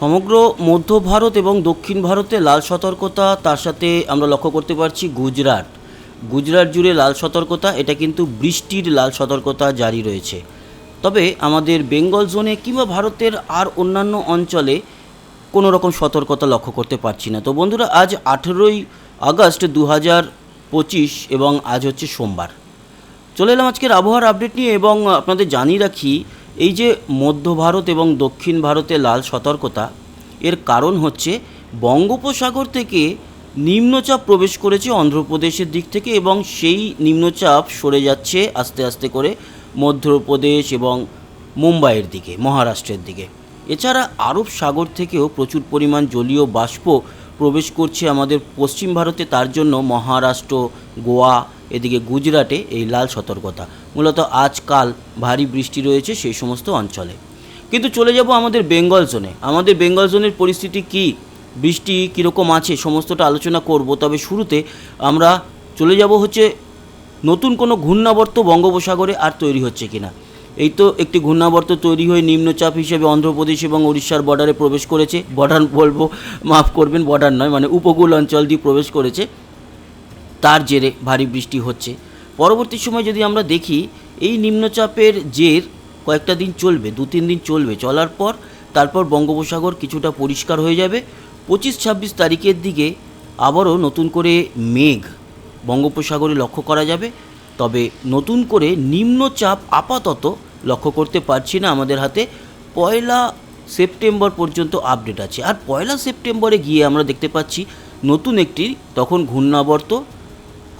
সমগ্র মধ্য ভারত এবং দক্ষিণ ভারতে লাল সতর্কতা, তার সাথে আমরা লক্ষ্য করতে পারছি গুজরাট। গুজরাট জুড়ে লাল সতর্কতা, এটা কিন্তু বৃষ্টির লাল সতর্কতা জারি রয়েছে। তবে আমাদের বেঙ্গল জোনে কিংবা ভারতের আর অন্যান্য অঞ্চলে কোনো রকম সতর্কতা লক্ষ্য করতে পারছি না। তো বন্ধুরা, আজ আঠেরোই আগস্ট দু হাজার পঁচিশ এবং আজ হচ্ছে সোমবার। চলে এলাম আজকের আবহাওয়ার আপডেট নিয়ে এবং আপনাদের জানিয়ে রাখি এই যে মধ্য ভারত এবং দক্ষিণ ভারতে লাল সতর্কতা, এর কারণ হচ্ছে বঙ্গোপসাগর থেকে নিম্নচাপ প্রবেশ করেছে অন্ধ্রপ্রদেশের দিক থেকে এবং সেই নিম্নচাপ সরে যাচ্ছে আস্তে আস্তে করে মধ্যপ্রদেশ এবং মুম্বাইয়ের দিকে, মহারাষ্ট্রের দিকে। এছাড়া আরব সাগর থেকেও প্রচুর পরিমাণ জলীয় বাষ্প প্রবেশ করছে আমাদের পশ্চিম ভারতে, তার জন্য মহারাষ্ট্র, গোয়া এদিকে গুজরাটে এই লাল সতর্কতা। মূলত আজকাল ভারী বৃষ্টি রয়েছে সেই সমস্ত অঞ্চলে। কিন্তু চলে যাব আমাদের বেঙ্গল জোনে। আমাদের বেঙ্গল জোনের পরিস্থিতি কি? বৃষ্টি কীরকম আছে? সমস্তটা আলোচনা করব। তবে শুরুতে আমরা চলে যাব হচ্ছে নতুন কোনো ঘূর্ণাবর্ত বঙ্গোপসাগরে আর তৈরি হচ্ছে কিনা। এই তো একটি ঘূর্ণাবর্ত তৈরি হয়ে নিম্নচাপ হিসেবে অন্ধ্রপ্রদেশ এবং উড়িষ্যার বর্ডারে প্রবেশ করেছে। বর্ডার বলব, মাফ করবেন বর্ডার নয় মানে উপকূল অঞ্চল দিয়ে প্রবেশ করেছে। তার জেরে ভারী বৃষ্টি হচ্ছে। পরবর্তী সময় যদি আমরা দেখি, এই নিম্নচাপের জের কয়েকটা দিন চলবে, দু তিন দিন চলবে। চলার পর তারপর বঙ্গোপসাগর কিছুটা পরিষ্কার হয়ে যাবে। পঁচিশ ছাব্বিশ তারিখের দিকে আবারও নতুন করে মেঘ বঙ্গোপসাগরে লক্ষ্য করা যাবে। তবে নতুন করে নিম্নচাপ আপাতত লক্ষ্য করতে পারছি না আমাদের হাতে। পয়লা সেপ্টেম্বর পর্যন্ত আপডেট আছে। আর পয়লা সেপ্টেম্বরে গিয়ে আমরা দেখতে পাচ্ছি, নতুন একটি তখন ঘূর্ণাবর্ত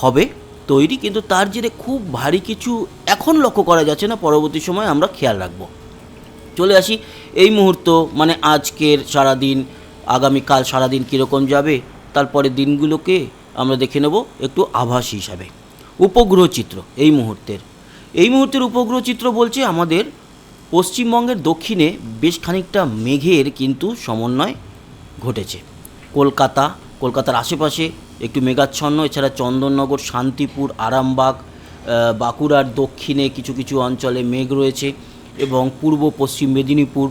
হবে। তৈরি কিন্তু তার জেরে খুব ভারী কিছু এখন লক্ষ্য করা যাচ্ছে না। পরবর্তী সময় আমরা খেয়াল রাখব। চলে আসি এই মুহূর্ত মানে আজকের সারাদিন, আগামীকাল সারাদিন কীরকম যাবে তারপরে দিনগুলোকে আমরা দেখে নেব একটু আভাস হিসাবে। উপগ্রহ চিত্র, এই মুহূর্তের। এই মুহূর্তের উপগ্রহ চিত্র বলছে আমাদের পশ্চিমবঙ্গের দক্ষিণে বেশ খানিকটা মেঘের কিন্তু সমন্বয় ঘটেছে। কলকাতা, কলকাতার আশেপাশে একটু মেঘাচ্ছন্ন, এছাড়া চন্দননগর, শান্তিপুর, আরামবাগ বাঁকুড়ার দক্ষিণে কিছু কিছু অঞ্চলে মেঘ রয়েছে এবং পূর্ব পশ্চিম মেদিনীপুর,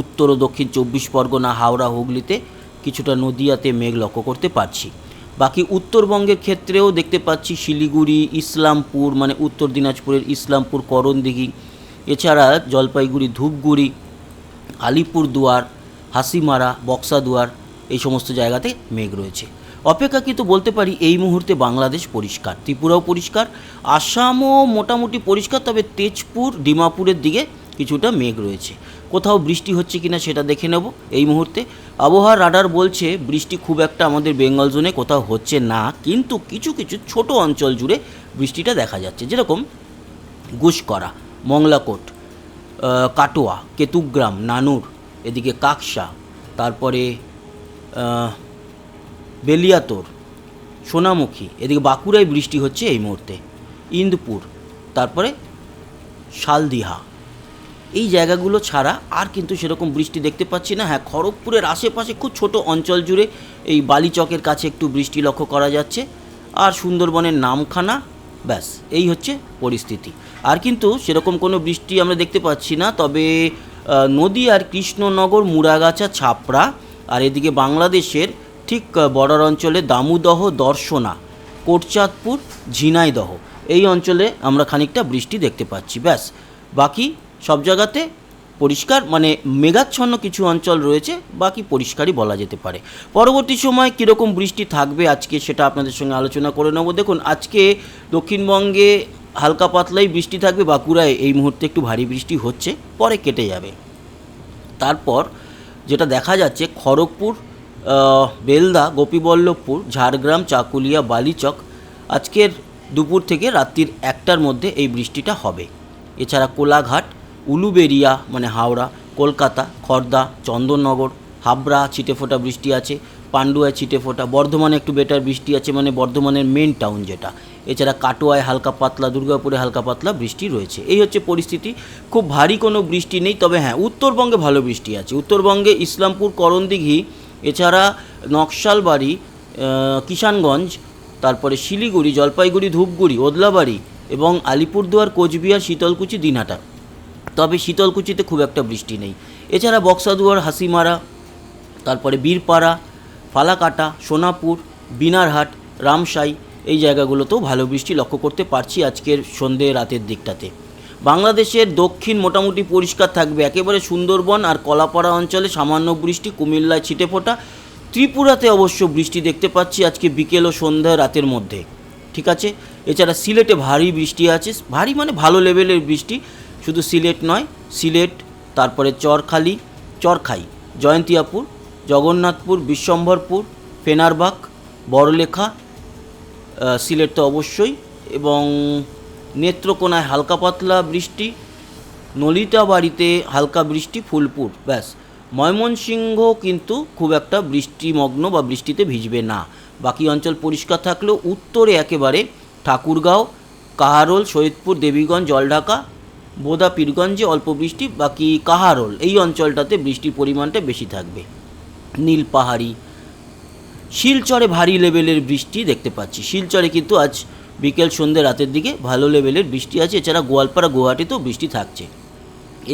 উত্তর ও দক্ষিণ চব্বিশ পরগনা, হাওড়া, হুগলিতে কিছুটা নদিয়াতে মেঘ লক্ষ্য করতে পারছি। বাকি উত্তরবঙ্গের ক্ষেত্রেও দেখতে পাচ্ছি শিলিগুড়ি, ইসলামপুর মানে উত্তর দিনাজপুরের ইসলামপুর, করণদিঘি, এছাড়া জলপাইগুড়ি, ধূপগুড়ি, আলিপুরদুয়ার, হাসিমারা, বক্সাদুয়ার এই সমস্ত জায়গাতে মেঘ রয়েছে। অপেক্ষাকৃত বলতে পারি এই মুহূর্তে বাংলাদেশ পরিষ্কার, ত্রিপুরাও পরিষ্কার, আসামও মোটামুটি পরিষ্কার, তবে তেজপুর, ডিমাপুরের দিকে কিছুটা মেঘ রয়েছে। কোথাও বৃষ্টি হচ্ছে কিনা সেটা দেখে নেব এই মুহূর্তে। আবহাওয়ার রাডার বলছে, বৃষ্টি খুব একটা আমাদের বেঙ্গল জোনে কোথাও হচ্ছে না, কিন্তু কিছু কিছু ছোট অঞ্চল জুড়ে বৃষ্টিটা দেখা যাচ্ছে। যেরকম গুসকরা মংলাকোট কাটোয়া, কেতুগ্রাম, নানুর, এদিকে কাকসা, তারপরে বেলিয়াতোর, সোনামুখী। এদিকে বাঁকুড়ায় বৃষ্টি হচ্ছে এই মুহূর্তে। ইন্দপুর, তারপরে শালদিহা। এই জায়গাগুলো ছাড়া আর কিন্তু সেরকম বৃষ্টি দেখতে পাচ্ছি না। হ্যাঁ খড়গপুরের আশেপাশে খুব ছোট অঞ্চল জুড়ে এই বালিচকের কাছে একটু বৃষ্টি লক্ষ্য করা যাচ্ছে। আর সুন্দরবনের নামখানা, ব্যাস, এই হচ্ছে পরিস্থিতি। আর কিন্তু সেরকম কোনো বৃষ্টি আমরা দেখতে পাচ্ছি না। তবে নদী আর কৃষ্ণনগর, মুড়াগাছা, ছাপড়া আর এদিকে বাংলাদেশের ঠিক বর্ডার অঞ্চলে দামুদহ দর্শনা, কোটচাঁদপুর, ঝিনাইদহ। এই অঞ্চলে আমরা খানিকটা বৃষ্টি দেখতে পাচ্ছি, ব্যাস। বাকি সব জায়গাতে পরিষ্কার মানে মেঘাচ্ছন্ন কিছু অঞ্চল রয়েছে, বাকি পরিষ্কারই বলা যেতে পারে। পরবর্তী সময় কীরকম বৃষ্টি থাকবে আজকে সেটা আপনাদের সঙ্গে আলোচনা করে নেব। দেখুন, আজকে দক্ষিণবঙ্গে হালকা পাতলাই বৃষ্টি থাকবে, বাঁকুড়ায় এই মুহূর্তে একটু ভারী বৃষ্টি হচ্ছে, পরে কেটে যাবে। তারপর যেটা দেখা যাচ্ছে, খড়গপুর বেলদা, গোপীবল্লভপুর, ঝাড়গ্রাম, চাকুলিয়া, বালিচক আজকের দুপুর থেকে রাত্রির একটার মধ্যে এই বৃষ্টিটা হবে। এছাড়া কোলাঘাট, উলুবেরিয়া মানে হাওড়া, কলকাতা, খর্দা, চন্দননগর, হাবড়া ছিটেফোঁটা বৃষ্টি আছে, পান্ডুয়ায় ছিটেফোঁটা বর্ধমানে একটু বেটার বৃষ্টি আছে মানে বর্ধমানের মেন টাউন যেটা। এছাড়া কাটোয়ায় হালকা পাতলা, দুর্গাপুরে হালকা পাতলা বৃষ্টি রয়েছে। এই হচ্ছে পরিস্থিতি। খুব ভারী কোনো বৃষ্টি নেই, তবে হ্যাঁ উত্তরবঙ্গে ভালো বৃষ্টি আছে। উত্তরবঙ্গে ইসলামপুর, করণদিঘি এছাড়া নকশালবাড়ি কিষানগঞ্জ, তারপরে শিলিগুড়ি, জলপাইগুড়ি, ধূপগুড়ি, ওদলাবাড়ি এবং আলিপুরদুয়ার, কোচবিহার, শীতলকুচি, দিনহাটা। তবে শীতলকুচিতে খুব একটা বৃষ্টি নেই। এছাড়া বক্সাদুয়ার, হাসিমারা, তারপরে বীরপাড়া, ফালাকাটা, সোনাপুর, বিনারহাট, রামসাই এই জায়গাগুলোতেও ভালো বৃষ্টি লক্ষ্য করতে পারছি আজকের সন্ধে রাতের দিকটাতে। বাংলাদেশের দক্ষিণ মোটামুটি পরিষ্কার থাকবে। একেবারে সুন্দরবন আর কলাপাড়া অঞ্চলে সামান্য বৃষ্টি, কুমিল্লায় ছিটেফোঁটা ত্রিপুরাতে অবশ্য বৃষ্টি দেখতে পাচ্ছি আজকে বিকেল ও সন্ধ্যা রাতের মধ্যে। ঠিক আছে? এছাড়া সিলেটে ভারী বৃষ্টি আছে। ভারী মানে ভালো লেভেলের বৃষ্টি। শুধু সিলেট নয়, সিলেট, তারপরে চরখালি, চরখাই, জয়ন্তিয়াপুর, জগন্নাথপুর, বিশ্বম্ভরপুর, ফেনারবাগ, বড়লেখা সিলেট তো অবশ্যই। এবং নেত্রকোনায় হালকা পাতলা বৃষ্টি, নলিতা বাড়িতে হালকা বৃষ্টি, ফুলপুর, ব্যাস। ময়মনসিংহ কিন্তু খুব একটা বৃষ্টিমগ্ন বা বৃষ্টিতে ভিজবে না। বাকি অঞ্চল পরিষ্কার থাকলেও উত্তরে একেবারে ঠাকুরগাঁও, কাহারোল, সৈয়দপুর, দেবীগঞ্জ, জলঢাকা, বোদা, পীরগঞ্জে অল্প বৃষ্টি, বাকি কাহারোল, এই অঞ্চলটাতে বৃষ্টির পরিমাণটা বেশি থাকবে। নীলপাহাড়ি, শিলচরে ভারী লেভেলের বৃষ্টি দেখতে পাচ্ছি। শিলচরে কিন্তু আজ বিকেল সন্ধ্যে রাতের দিকে ভালো লেভেলের বৃষ্টি আছে, এছাড়া গোয়ালপাড়া গুয়াহাটিতেও বৃষ্টি থাকছে।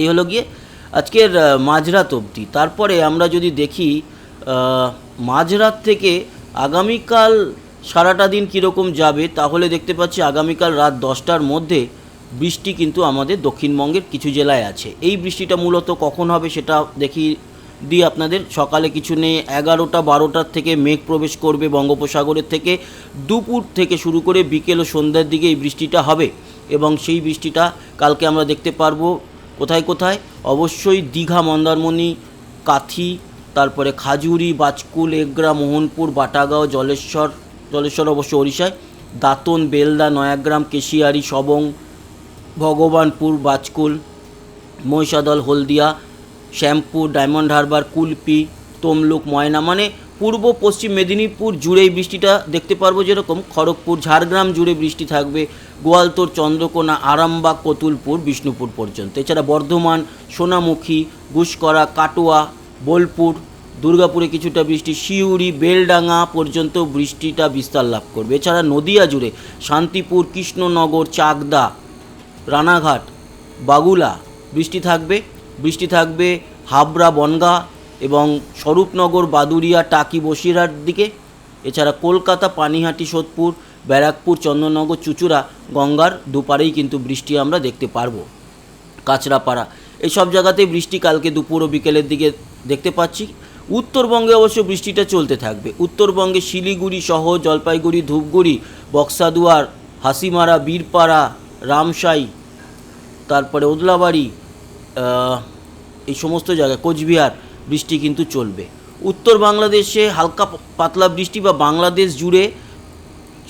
এই হলো গিয়ে আজকের মাঝরাত অবধি। তারপরে আমরা যদি দেখি মাঝরাত থেকে আগামীকাল সারাটা দিন কীরকম যাবে, তাহলে দেখতে পাচ্ছি আগামীকাল রাত দশটার মধ্যে বৃষ্টি কিন্তু আমাদের দক্ষিণবঙ্গের কিছু জেলায় আছে। এই বৃষ্টিটা মূলত কখন হবে সেটা দেখি দিই আপনাদের সকালে কিছু নেই, এগারোটা, বারোটার থেকে মেঘ প্রবেশ করবে বঙ্গোপসাগরের থেকে। দুপুর থেকে শুরু করে বিকেল ও সন্ধ্যার দিকে এই বৃষ্টিটা হবে এবং সেই বৃষ্টিটা কালকে আমরা দেখতে পারব। কোথায় কোথায়? অবশ্যই দীঘা, মন্দারমণি, কাথি, তারপরে খাজুরি, বাজকুল, এগরা, মোহনপুর, বাটাগাঁও, জলেশ্বর জলেশ্বর অবশ্য ওড়িশায়, দাঁতন, বেলদা, নয়াগ্রাম, কেশিয়ারি, সবং, ভগবানপুর, বাজকুল, মহিষাদল, হলদিয়া শ্যামপুর ডায়মন্ড হারবার, কুলপি, তমলুক, ময়না মানে পূর্ব, পশ্চিম মেদিনীপুর জুড়েই বৃষ্টিটা দেখতে পারব যেরকম। খড়গপুর, ঝাড়গ্রাম জুড়ে বৃষ্টি থাকবে। গোয়ালতোর, চন্দ্রকোনা, আরামবাগ, কতুলপুর, বিষ্ণুপুর পর্যন্ত। এছাড়া বর্ধমান, সোনামুখী, গুসকরা, কাটোয়া, বোলপুর, দুর্গাপুরে কিছুটা বৃষ্টি শিউরি বেলডাঙ্গা পর্যন্ত বৃষ্টিটা বিস্তার লাভ করবে। এছাড়া নদিয়া জুড়ে শান্তিপুর, কৃষ্ণনগর, চাকদা, রানাঘাট, বাগুলা বৃষ্টি থাকবে। বৃষ্টি থাকবে হাবড়া, বনগা এবং স্বরূপনগর বাদুরিয়া টাকি, বসিরহাট দিকে। এছাড়া কলকাতা, পানিহাটি, সোদপুর, ব্যারাকপুর চন্দননগর চুচুড়া, গঙ্গার দুপারেই কিন্তু বৃষ্টি আমরা দেখতে পারব। কাঁচরাপাড়া এই সব জায়গাতেই বৃষ্টি কালকে দুপুর ও বিকেলের দিকে দেখতে পাচ্ছি। উত্তরবঙ্গে অবশ্য বৃষ্টিটা চলতে থাকবে। উত্তরবঙ্গে শিলিগুড়ি সহ জলপাইগুড়ি, ধূপগুড়ি, বক্সাদুয়ার, হাসিমারা, বীরপাড়া রামসাই তারপরে ওদলাবাড়ি এই সমস্ত জায়গায়, কোচবিহার বৃষ্টি কিন্তু চলবে। উত্তর বাংলাদেশে হালকা পাতলা বৃষ্টি বা বাংলাদেশ জুড়ে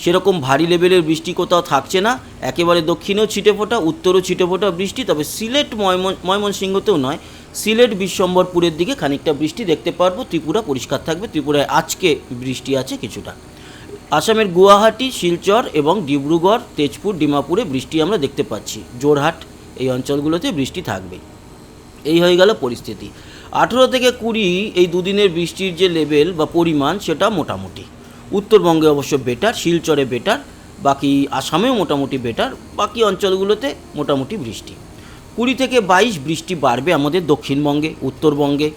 সেরকম ভারী লেভেলের বৃষ্টি কোথাও থাকছে না। একেবারে দক্ষিণেও ছিটেফোঁটা উত্তরও ছিটেফোঁটা বৃষ্টি, তবে সিলেট, ময়মন, ময়মনসিংহতেও নয়। সিলেট, বিশ্বম্বরপুরের দিকে খানিকটা বৃষ্টি দেখতে পারব। ত্রিপুরা পরিষ্কার থাকবে। ত্রিপুরায় আজকে বৃষ্টি আছে কিছুটা। আসামের গুয়াহাটি, শিলচর এবং ডিব্রুগড়, তেজপুর, ডিমাপুরে বৃষ্টি আমরা দেখতে পাচ্ছি। জোরহাট এই অঞ্চলগুলোতে বৃষ্টি থাকবে এই হয়ে গেল পরিস্থিতি। আঠেরো থেকে কুড়ি এই দুদিনের বৃষ্টির যে লেভেল বা পরিমাণ সেটা মোটামুটি। উত্তরবঙ্গে অবশ্য বেটার শিলচরে বেটার বাকি আসামেও মোটামুটি বেটার বাকি অঞ্চলগুলোতে মোটামুটি বৃষ্টি। কুড়ি থেকে বাইশ বৃষ্টি বাড়বে আমাদের দক্ষিণবঙ্গে, উত্তরবঙ্গে,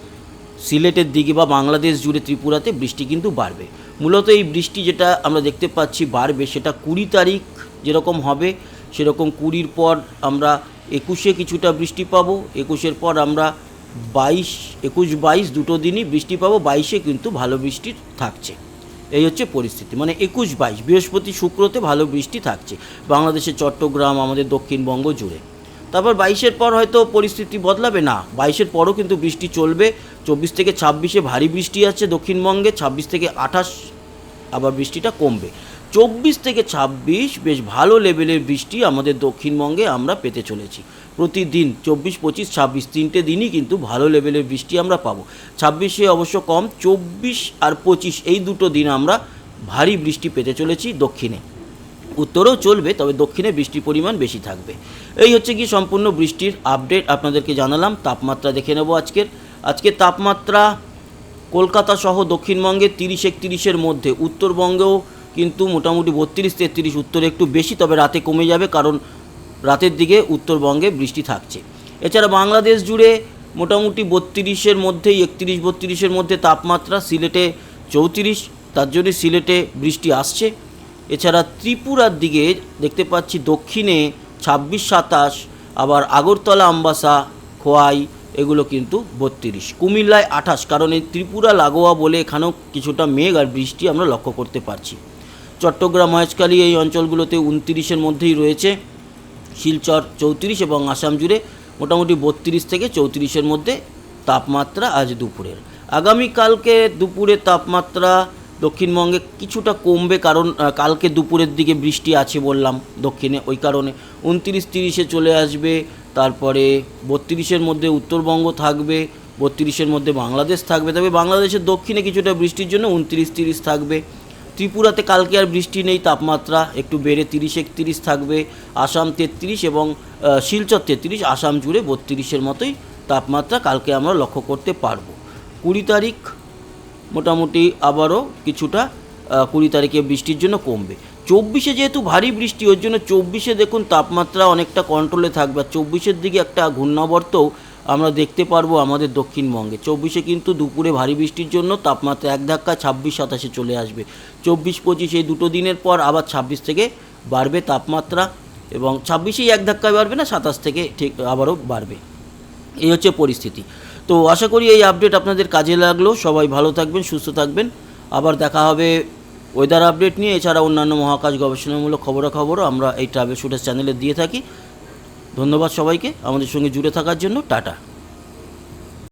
সিলেটের দিকে বা বাংলাদেশ জুড়ে ত্রিপুরাতে বৃষ্টি কিন্তু বাড়বে। মূলত এই বৃষ্টি যেটা আমরা দেখতে পাচ্ছি বাড়বে সেটা কুড়ি তারিখ যেরকম হবে, সেরকম কুড়ির পর আমরা একুশে কিছুটা বৃষ্টি পাবো, একুশের পর আমরা বাইশ, একুশ বাইশ দুটো দিনই বৃষ্টি পাবো, বাইশে কিন্তু ভালো বৃষ্টি থাকছে। এই হচ্ছে পরিস্থিতি মানে একুশ বাইশ, বৃহস্পতি শুক্রতে ভালো বৃষ্টি থাকছে, বাংলাদেশের চট্টগ্রাম, আমাদের দক্ষিণবঙ্গ জুড়ে। তারপর বাইশের পর হয়তো পরিস্থিতি বদলাবে, না, বাইশের পরও কিন্তু বৃষ্টি চলবে, চব্বিশ থেকে ছাব্বিশে ভারী বৃষ্টি আছে দক্ষিণবঙ্গে, ছাব্বিশ থেকে আঠাশ আবার বৃষ্টিটা কমবে। চব্বিশ থেকে ছাব্বিশ বেশ ভালো লেভেলের বৃষ্টি আমাদের দক্ষিণবঙ্গে আমরা পেতে চলেছি। প্রতিদিন চব্বিশ, পঁচিশ, ছাব্বিশ তিনটে দিনই কিন্তু ভালো লেভেলের বৃষ্টি আমরা পাবো। ছাব্বিশে অবশ্য কম, চব্বিশ আর পঁচিশ এই দুটো দিন আমরা ভারী বৃষ্টি পেতে চলেছি দক্ষিণে। উত্তরেও চলবে, তবে দক্ষিণে বৃষ্টির পরিমাণ বেশি থাকবে। এই হচ্ছে কি সম্পূর্ণ বৃষ্টির আপডেট, আপনাদেরকে জানালাম। তাপমাত্রা দেখে নেব আজকের। আজকে তাপমাত্রা কলকাতা সহ দক্ষিণবঙ্গে তিরিশ, একত্রিশের মধ্যে। উত্তরবঙ্গেও কিন্তু মোটামুটি বত্রিশ, তেত্রিশ উত্তরে একটু বেশি, তবে রাতে কমে যাবে কারণ রাতের দিকে উত্তরবঙ্গে বৃষ্টি থাকছে। এছাড়া বাংলাদেশ জুড়ে মোটামুটি বত্রিশের মধ্যেই, একত্রিশ, বত্রিশের মধ্যে তাপমাত্রা সিলেটে চৌত্রিশ, তার জন্য সিলেটে বৃষ্টি আসছে। এছাড়া ত্রিপুরার দিকে দেখতে পাচ্ছি দক্ষিণে ছাব্বিশ, সাতাশ, আবার আগরতলা, আম্বাসা, খোয়াই, এগুলো কিন্তু বত্রিশ। কুমিল্লায় আঠাশ, কারণ এই ত্রিপুরা, লাগোয়া বলে এখানেও কিছুটা মেঘ আর বৃষ্টি আমরা লক্ষ্য করতে পারছি। চট্টগ্রাম মহেশখালী এই অঞ্চলগুলোতে উনত্রিশের মধ্যেই রয়েছে। শিলচর চৌত্রিশ এবং আসাম জুড়ে মোটামুটি বত্রিশ থেকে চৌত্রিশের মধ্যে তাপমাত্রা আজ দুপুরের। আগামীকালকে দুপুরে তাপমাত্রা দক্ষিণবঙ্গে কিছুটা কমবে কারণ কালকে দুপুরের দিকে বৃষ্টি আছে বললাম দক্ষিণে, ওই কারণে উনত্রিশ তিরিশে চলে আসবে, তারপরে বত্রিশের মধ্যে উত্তরবঙ্গ থাকবে, বত্রিশের মধ্যে বাংলাদেশ থাকবে। তবে বাংলাদেশের দক্ষিণে কিছুটা বৃষ্টির জন্য উনত্রিশ তিরিশ থাকবে। ত্রিপুরাতে কালকে আর বৃষ্টি নেই, তাপমাত্রা একটু বেড়ে তিরিশ, একত্রিশ থাকবে। আসাম তেত্রিশ এবং শিলচর তেত্রিশ, আসাম জুড়ে বত্রিশের মতোই তাপমাত্রা কালকে আমরা লক্ষ্য করতে পারব। কুড়ি তারিখ মোটামুটি আবারও কিছুটা কুড়ি তারিখে বৃষ্টির জন্য কমবে। চব্বিশে যেহেতু ভারী বৃষ্টি, ওর জন্য চব্বিশে দেখুন তাপমাত্রা অনেকটা কন্ট্রোলে থাকবে। আর চব্বিশের দিকে একটা ঘূর্ণাবর্তও আমরা দেখতে পারব আমাদের দক্ষিণবঙ্গে। চব্বিশে কিন্তু দুপুরে ভারী বৃষ্টির জন্য তাপমাত্রা এক ধাক্কা ছাব্বিশ সাতাশে চলে আসবে। চব্বিশ পঁচিশ এই দুটো দিনের পর আবার ছাব্বিশ থেকে বাড়বে তাপমাত্রা এবং ছাব্বিশেই এক ধাক্কায় বাড়বে না, সাতাশ থেকে ঠিক আবারও বাড়বে। এই হচ্ছে পরিস্থিতি। তো আশা করি এই আপডেট আপনাদের কাজে লাগল। সবাই ভালো থাকবেন, সুস্থ থাকবেন। আবার দেখা হবে ওয়েদার আপডেট নিয়ে। এছাড়া অন্যান্য মহাকাশ গবেষণামূলক খবরাখবরও আমরা এই ট্রাভেল শুটার চ্যানেলে দিয়ে থাকি। ধন্যবাদ সবাইকে আমাদের সঙ্গে জুড়ে থাকার জন্য টাটা।